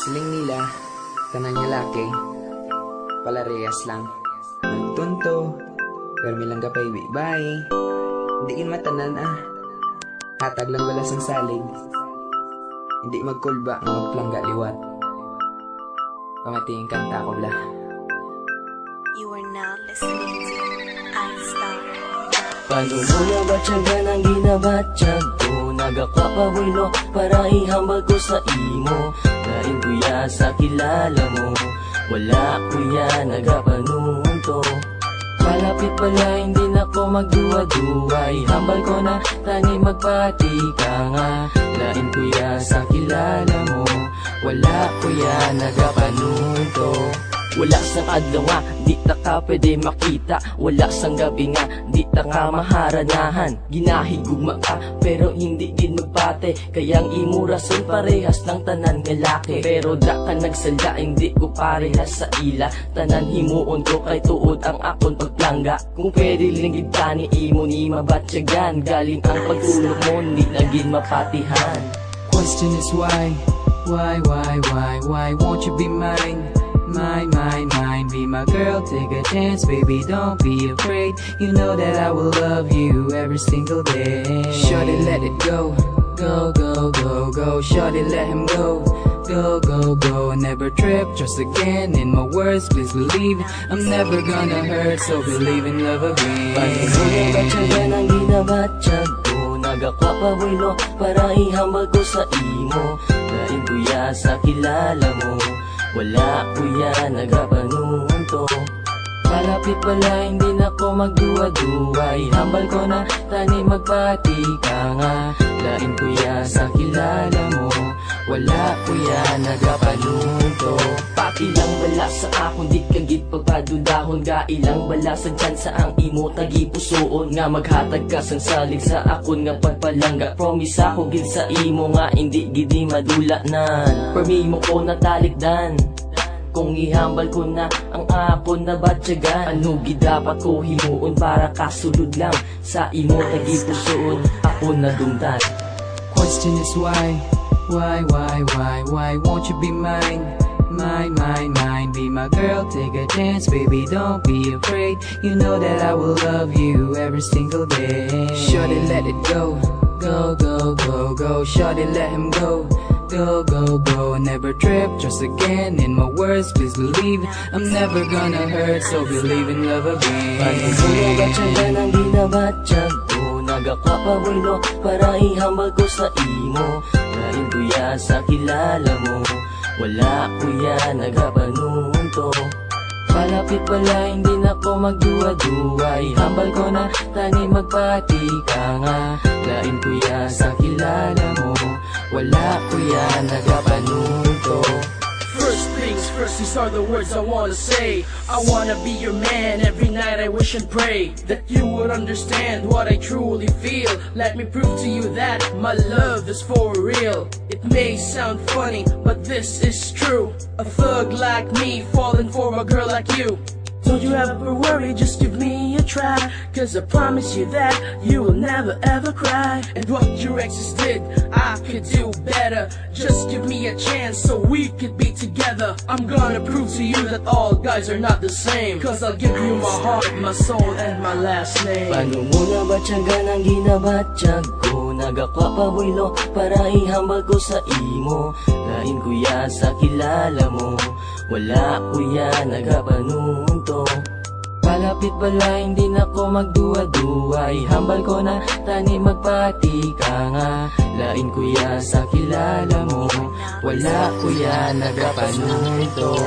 Siling nila, kanang lalaki, palarehas lang. Nagtunto, pero milang gapay bye. Hindi matanan ah. Hatag lang balas ang salig. Hindi magkulba nga magplangga liwat. Pamating kanta ko bla. You are now listening to iStar. Paano mo na ba tiyaga ng ginabatyag ko? Nagakwa pa bulo para ihambal ko sa imo. Lain kuya sa kilala mo Wala kuya nagapanunto. Malapit pala hindi na ko magduwa-duwa Ihambal ko na tani magpati ka nga. Lain kuya sa kilala mo Wala kuya nagapanunto. Wala sang adlaw di ta ka pwede makita. Wala sang gabi nga, di ta ka maharanahan Ginahigugma ka, pero hindi magpate Kayang imo rason parehas ng tanan nga laki Pero da ka nagsalda, hindi ko parehas sa ila Tanan himuon ko kay tuod ang akon pagplangga Kung pwede linggid ka ni imo ni mabatsyagan Galing ang pagtulog mo, ni naging mapatihan Question is why, why, why, why, why won't you be mine? Mine, mine, mine, be my girl, take a chance, baby, don't be afraid. You know that I will love you every single day. Shorty, let it go, go, go, go, go. Shorty, let him go, go, go, go. Never trip, trust again. In my words, please believe I'm never gonna hurt, so believe in love again. Pagkukulang ka tiyaga ng ginabatyag ko Nagakwa pa bulo para ihambal ko sa imo Lain kuya sa kilala mo Wala kuya nagapanunto Malapit pala hindi na ko magduwa-duwa Ihambal ko na tani magpati ka nga. Lain kuya sa kilala mo. Wala kuya nagapanunto Pati lang bala sa akong di kagit pagpadudahon Ga. Ilang bala sa dyan sa ang imo tagi pusoon Nga maghatag ka sang salig sa akon nga pagpalangga. Promise ako gid sa imo nga hindi gidi madulanan Permi mo ko natalikdan kung ihambal ko na ang apon na batyagan Ano gidapat ko himuon para kasulod lang Sa imo tagi pusoon ako na dumdan Question is why, why, why, why, why won't you be mine? Mine, mine, mine, be my girl, take a chance, baby, don't be afraid. You know that I will love you every single day. Shorty, let it go, go, go, go, go. Shorty, let him go. Go, go, go, never trip, trust again In my words, please believe I'm never gonna hurt, so believe in love again. Pagkukulang ka tiyaga ng ginabatyag ko Nagakwa pa bulo para ihambal ko sa imo. Lain kuya sa kilala mo Wala kuya nagapanunto. Malapit pala hindi na ko magduwa-duwa Ihambal ko na tani magpati ka nga. Lain kuya sa kilala mo Wala First things first, these are the words I wanna say. I wanna be your man, every night I wish and pray that you would understand what I truly feel. Let me prove to you that my love is for real. It may sound funny, but this is true. A thug like me falling for a girl like you. Don't you ever worry, just give me a try. Cause I promise you that you will never ever cry. And what your exes did, I could do better. Just give me a chance so we could be together. I'm gonna prove to you that all guys are not the same. Cause I'll give you my heart, my soul, and my last name. Nagakwa pa bulo para ihambal ko sa imo. Lain kuya sa kilala mo. Wala kuya nagapanunto. Palapit bala hindi na ko magduwa-duwa. Ihambal ko na tani magpati ka nga. Lain kuya sa kilala mo. Wala kuya nagapanunto